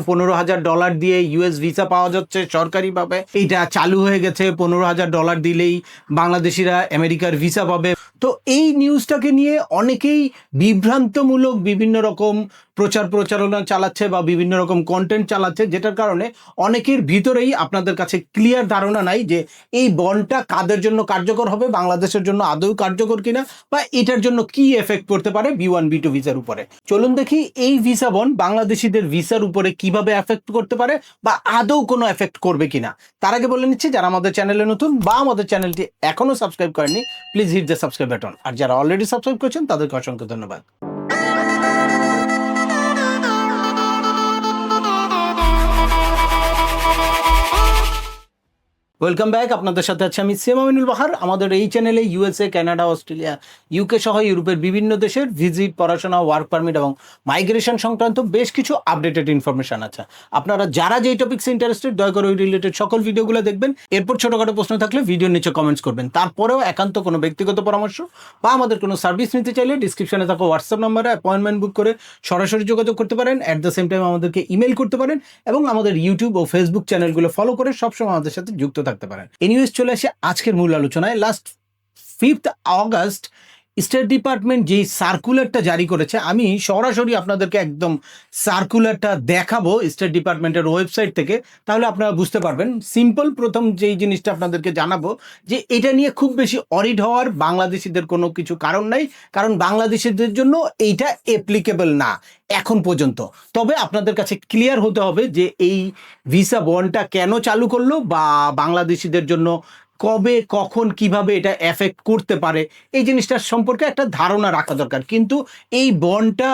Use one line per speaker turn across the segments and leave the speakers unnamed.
পনেরো হাজার ডলার দিয়ে ইউএস ভিসা পাওয়া যাচ্ছে সরকারিভাবে। এইটা চালু হয়ে গেছে, পনেরো হাজার ডলার দিলেই বাংলাদেশিরা আমেরিকার ভিসা পাবে। তো এই নিউজটাকে নিয়ে অনেকেই বিভ্রান্তমূলক বিভিন্ন রকম প্রচার প্রচারণা চালাচ্ছে বা বিভিন্ন রকম কন্টেন্ট চালাচ্ছে, যেটার কারণে অনেকের ভিতরেই আপনাদের কাছে ক্লিয়ার ধারণা নাই যে এই বনটা কাদের জন্য কার্যকর হবে, বাংলাদেশের জন্য আদৌ কার্যকর কিনা বা এটার জন্য কি এফেক্ট করতে পারে বি ওয়ান বি টু ভিসার উপরে। চলুন দেখি এই ভিসা বন বাংলাদেশিদের ভিসার উপরে কীভাবে এফেক্ট করতে পারে বা আদৌ কোনো এফেক্ট করবে কিনা। তার আগে বলে নিচ্ছি, যারা আমাদের চ্যানেলে নতুন বা আমাদের চ্যানেলটি এখনও সাবস্ক্রাইব করেনি please hit the subscribe button আর যারা অলরেডি সাবস্ক্রাইব করেছেন, তাদেরকে অসংখ্য ধন্যবাদ। ওয়েলকাম ব্যাক আপনাদের সাথে আছে আমি সেম আমিনুল বাহার। আমাদের এই চ্যানেলে ইউএসএ কানাডা অস্ট্রেলিয়া ইউকে সহ ইউরোপের বিভিন্ন দেশের ভিজিট পড়াশোনা ওয়ার্ক পারমিট এবং মাইগ্রেশন সংক্রান্ত বেশ কিছু আপডেটেড ইনফরমেশন আছে। আপনারা যারা যেই টপিক্সে ইন্টারেস্টেড দয়া করে ওই রিলেটেড সকল ভিডিওগুলো দেখবেন। এরপর ছোটোখাটো প্রশ্ন থাকলে ভিডিওর নিচে কমেন্টস করবেন। তারপরেও একান্ত কোনো ব্যক্তিগত পরামর্শ বা আমাদের কোনো সার্ভিস নিতে চাইলে ডিসক্রিপশনে থাকা হোয়াটসঅ্যাপ নাম্বারে অ্যাপয়েন্টমেন্ট বুক করে সরাসরি যোগাযোগ করতে পারেন। অ্যাট দ্য সেম টাইম আমাদেরকে ইমেল করতে পারেন এবং আমাদের ইউটিউব ও ফেসবুক চ্যানেলগুলো ফলো করে সবসময় আমাদের সাথে যুক্ত থাকতে পারেন এনিওয়েজ চলে আসে আজকের মূল আলোচনায়। Last fifth August state department যেই সার্কুলারটা জারি করেছে, আমি সরাসরি আপনাদেরকে একদম সার্কুলারটা দেখাবো স্টেট ডিপার্টমেন্টের ওয়েবসাইট থেকে, তাহলে আপনারা বুঝতে পারবেন। সিম্পল প্রথম যেই জিনিসটা আপনাদেরকে জানাব, যে এটা নিয়ে খুব বেশি অরিড হওয়ার বাংলাদেশিদের কোনো কিছু কারণ নাই, কারণ বাংলাদেশিদের জন্য এইটা অ্যাপ্লিকেবল না, এখন পর্যন্ত। তবে আপনাদের কাছে ক্লিয়ার হতে হবে যে এই ভিসা বন্ডটা কেন চালু করল বা বাংলাদেশিদের জন্য কবে, কখন, কীভাবে এটা এফেক্ট করতে পারে, এই জিনিসটার সম্পর্কে একটা ধারণা রাখা দরকার। কিন্তু এই বন্ডটা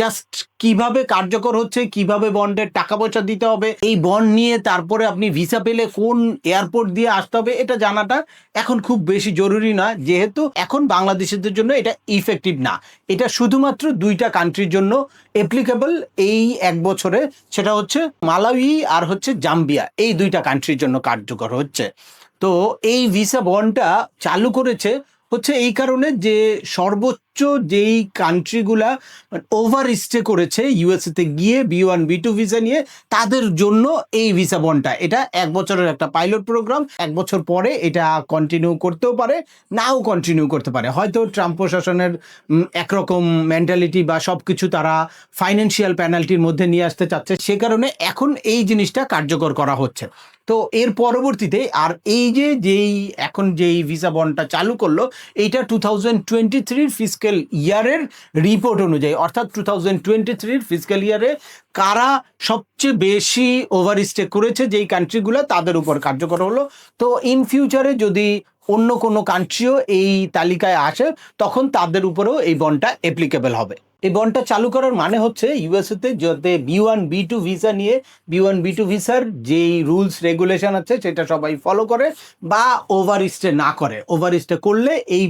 জাস্ট কীভাবে কার্যকর হচ্ছে, কীভাবে বন্ডের টাকা পয়সা দিতে হবে, এই বন্ড নিয়ে তারপরে আপনি ভিসা পেলে কোন এয়ারপোর্ট দিয়ে আসতে হবে, এটা জানাটা এখন খুব বেশি জরুরি না যেহেতু এখন বাংলাদেশিদের জন্য এটা ইফেক্টিভ না। এটা শুধুমাত্র দুইটা কান্ট্রির জন্য অ্যাপ্লিকেবল এই এক বছরে। সেটা হচ্ছে মালাউই আর হচ্ছে জাম্বিয়া। এই দুইটা কান্ট্রির জন্য কার্যকর হচ্ছে। তো এই ভিসা বনটা চালু করেছে হচ্ছে এই কারণে যে সর্বোচ্চ যেই কান্ট্রিগুলা ওভার স্টে করেছে ইউএসএতে গিয়ে B one B two visa নিয়ে, তাদের জন্য এই ভিসা বনটা এটা এক বছরের একটা পাইলট প্রোগ্রাম এক বছর পরে এটা কন্টিনিউ করতেও পারে, নাও কন্টিনিউ করতে পারে। হয়তো ট্রাম্প প্রশাসনের একরকম মেন্টালিটি বা সব কিছু তারা ফাইন্যান্সিয়াল পেনাল্টির মধ্যে নিয়ে আসতে চাচ্ছে, সে কারণে এখন এই জিনিসটা কার্যকর করা হচ্ছে। তো এর পরবর্তীতে আর এই যে যেই, এখন যেই ভিসা বনটা চালু করল, এইটা টু থাউজেন্ড টোয়েন্টি থ্রির ফিজিক্যাল ইয়ারের রিপোর্ট অনুযায়ী, অর্থাৎ টু থাউজেন্ড টোয়েন্টি থ্রির ফিজিক্যাল ইয়ারে কারা সবচেয়ে বেশি ওভার স্টে করেছে যেই কান্ট্রিগুলো তাদের উপর কার্যকর হলো। তো ইন ফিউচারে যদি অন্য কোনো কান্ট্রিও এই তালিকায় আসে, তখন তাদের উপরেও এই বন্ডটা অ্যাপ্লিকেবল হবে। এই বন্ডটা চালু করার মানে হচ্ছে ইউএসএতে যাতে B one B two visa নিয়ে বি ওয়ান বি টু ভিসার যেই রুলস রেগুলেশন আছে, সেটা সবাই ফলো করে বা ওভার স্টে না করে। ওভার স্টে করলে এই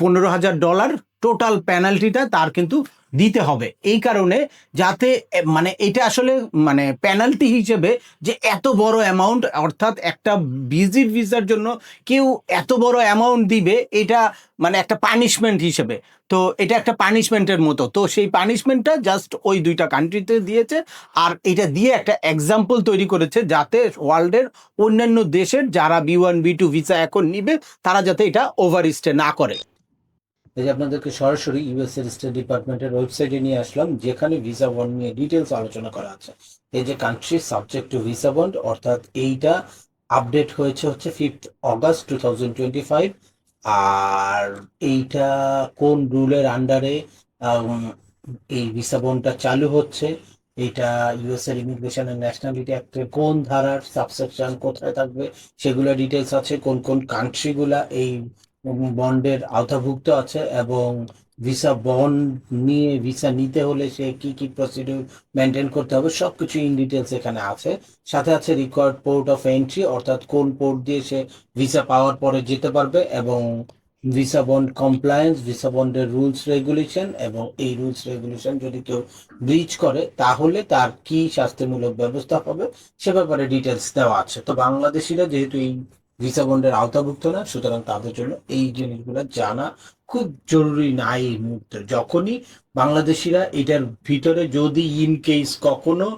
পনেরো হাজার ডলার টোটাল পেনাল্টিটা তার কিন্তু দিতে হবে। এই কারণে যাতে মানে এটা আসলে মানে পেনাল্টি হিসেবে যে এত বড় অ্যামাউন্ট অর্থাৎ একটা ভিজিট ভিসার জন্য কেউ এত বড় অ্যামাউন্ট দিবে, এটা মানে একটা পানিশমেন্ট হিসেবে। তো এটা একটা পানিশমেন্টের মতো। তো সেই পানিশমেন্টটা জাস্ট ওই দুইটা কান্ট্রিতে দিয়েছে, আর এটা দিয়ে একটা এক্সাম্পল তৈরি করেছে যাতে ওয়ার্ল্ডের অন্যান্য দেশের যারা B one B two visa এখন নিবে, তারা যাতে এটা ওভার স্টে না করে।
এই যে আপনাদেরকে সরাসরি ইউএস এর স্টেট ডিপার্টমেন্টের ওয়েবসাইটে নিয়ে আসলাম, যেখানে ভিসা বন্ড নিয়ে ডিটেলস আলোচনা করা আছে। এই যে country subject to visa bond অর্থাৎ এইটা আপডেট হয়েছে হচ্ছে fifth August two thousand twenty five আর এইটা কোন রুলের আন্ডারে এই ভিসা বন্ডটা চালু হচ্ছে এটা ইউএস এর ইমিগ্রেশন এন্ড ন্যাশনালিটি অ্যাক্টের কোন ধারার সাবসেকশন কোথায় থাকবে, সেগুলো ডিটেলস আছে, কোন কোন কান্ট্রিগুলা এই বন্ডের আওতাভুক্ত আছে এবং ভিসা বন্ড নিয়ে, ভিসা নিতে হলে সে কি কি প্রসিডিউর মেনটেন করতে হবে, সবকিছু ইন ডিটেলস এখানে আছে। সাথে আছে রিকোয়ার্ড পোর্ট অফ এন্ট্রি, অর্থাৎ কোন পোর্ট দিয়ে সে ভিসা পাওয়ার পরে যেতে পারবে এবং ভিসা বন্ড কমপ্লায়েন্স, ভিসা বন্ডের রুলস রেগুলেশন এবং এই রুলস রেগুলেশন যদি কেউ ব্রিচ করে, তাহলে তার কি শাস্তিমূলক ব্যবস্থা হবে সে ব্যাপারে ডিটেলস দেওয়া আছে। তো বাংলাদেশিরা যেহেতু এই ভিসা বন্ডের আওতাভুক্ত না, সুতরাং তাদের জন্য এই জিনিসগুলো জানা খুব জরুরি না এই মুহূর্তে। যখনই বাংলাদেশিরা এটার ভিতরে যদি ইন কেস কখনো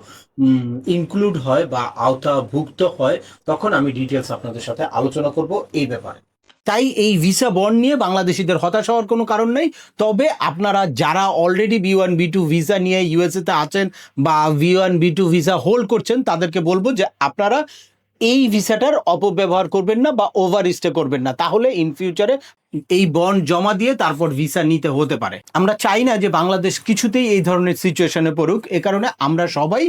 ইনক্লুড হয় বা আওতাভুক্ত হয়, তখন আমি ডিটেলস আপনাদের সাথে আলোচনা করব এই ব্যাপারে।
তাই এই ভিসা বন্ড নিয়ে বাংলাদেশিদের হতাশ হওয়ার কোনো কারণ নেই। তবে আপনারা যারা already B one B two visa নিয়ে ইউএসএতে আছেন বা V one B two visa hold করছেন, তাদেরকে বলব যে আপনারা এই ভিসাটার অপব্যবহার করবেন না বা ওভার স্টে করবেন না। তাহলে ইন ফিউচারে এই বন্ড জমা দিয়ে তারপর ভিসা নিতে হতে পারে। আমরা চাই না যে বাংলাদেশ কিছুতেই এই ধরনের সিচুয়েশনে পড়ুক। এ কারণে আমরা সবাই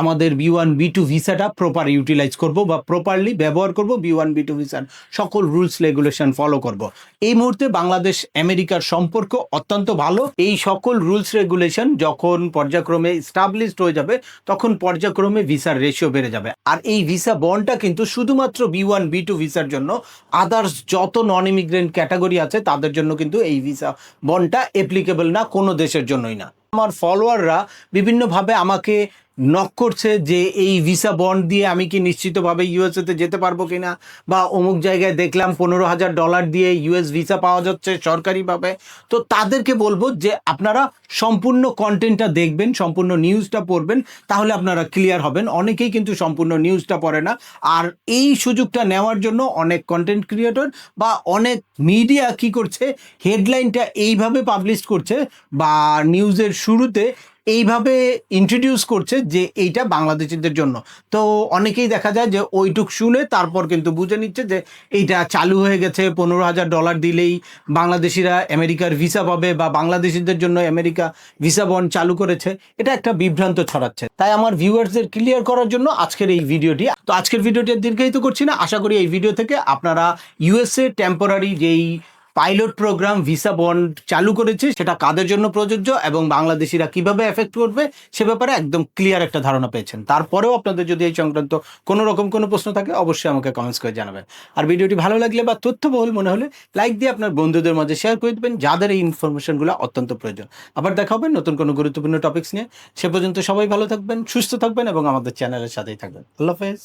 আমাদের বি ওয়ান বি টু ভিসাটা প্রপার ইউটিলাইজ করব বা প্রপারলি ব্যবহার করব বি ওয়ান বি টু ভিসার সকল রুলস রেগুলেশন ফলো করব। এই মুহূর্তে বাংলাদেশ, আমেরিকার সম্পর্ক অত্যন্ত ভালো। এই সকল রুলস রেগুলেশন যখন পর্যায়ক্রমে স্টাবলিশড হয়ে যাবে, তখন পর্যায়ক্রমে ভিসার রেশিও বেড়ে যাবে। আর এই ভিসা বন্ডটা কিন্তু শুধুমাত্র বি ওয়ান বি টু ভিসার জন্য আদার্স যত নন ইমিগ্রেন্ট ক্যাটাগরি আছে, তাদের জন্য কিন্তু এই ভিসা বনটা অ্যাপ্লিকেবল না কোনো দেশের জন্যই না। আমার ফলোয়াররা বিভিন্নভাবে আমাকে নক করছে যে এই ভিসা বন্ড দিয়ে আমি কি নিশ্চিতভাবে ইউএসএতে যেতে পারব কিনা? বা অমুক জায়গায় দেখলাম পনেরো হাজার ডলার দিয়ে ইউএস ভিসা পাওয়া যাচ্ছে সরকারিভাবে। তো তাদেরকে বলব যে আপনারা সম্পূর্ণ কন্টেন্টটা দেখবেন, সম্পূর্ণ নিউজটা পড়বেন, তাহলে আপনারা ক্লিয়ার হবেন। অনেকেই কিন্তু সম্পূর্ণ নিউজটা পড়ে না। আর এই সুযোগটা নেওয়ার জন্য অনেক কন্টেন্ট ক্রিয়েটর বা অনেক মিডিয়া কি করছে হেডলাইনটা এইভাবে পাবলিশ করছে বা নিউজের শুরুতে এইভাবে ইন্ট্রোডিউস করছে যে এইটা বাংলাদেশিদের জন্য। তো অনেকেই দেখা যায় যে ওইটুক শুনে তারপর কিন্তু বুঝে নিচ্ছে যে এইটা চালু হয়ে গেছে, পনেরো হাজার ডলার দিলেই বাংলাদেশিরা আমেরিকার ভিসা পাবে বা বাংলাদেশিদের জন্য আমেরিকা ভিসা বন্ড চালু করেছে। এটা একটা বিভ্রান্ত ছড়াচ্ছে। তাই আমার ভিউয়ার্সদের ক্লিয়ার করার জন্য আজকের এই ভিডিওটি। তো আজকের ভিডিওটি দীর্ঘায়িত করছি না। আশা করি এই ভিডিও থেকে আপনারা ইউএসএ টেম্পোরারি যেই পাইলট প্রোগ্রাম ভিসা বন্ড চালু করেছে, সেটা কাদের জন্য প্রযোজ্য এবং বাংলাদেশিরা কীভাবে এফেক্ট করবে, সে ব্যাপারে একদম ক্লিয়ার একটা ধারণা পেয়েছেন। তারপরেও আপনাদের যদি এই সংক্রান্ত কোনো রকম কোনো প্রশ্ন থাকে, অবশ্যই আমাকে কমেন্টস করে জানাবেন। আর ভিডিওটি ভালো লাগলে বা তথ্যবহুল মনে হলে লাইক দিয়ে আপনার বন্ধুদের মাঝে শেয়ার করে দেবেন, যাদের এই ইনফরমেশনগুলো অত্যন্ত প্রয়োজন। আবার দেখা হবে নতুন কোনো গুরুত্বপূর্ণ টপিক্স নিয়ে। সে পর্যন্ত সবাই ভালো থাকবেন, সুস্থ থাকবেন এবং আমাদের চ্যানেলের সাথেই থাকবেন। আল্লাহ হাফেজ।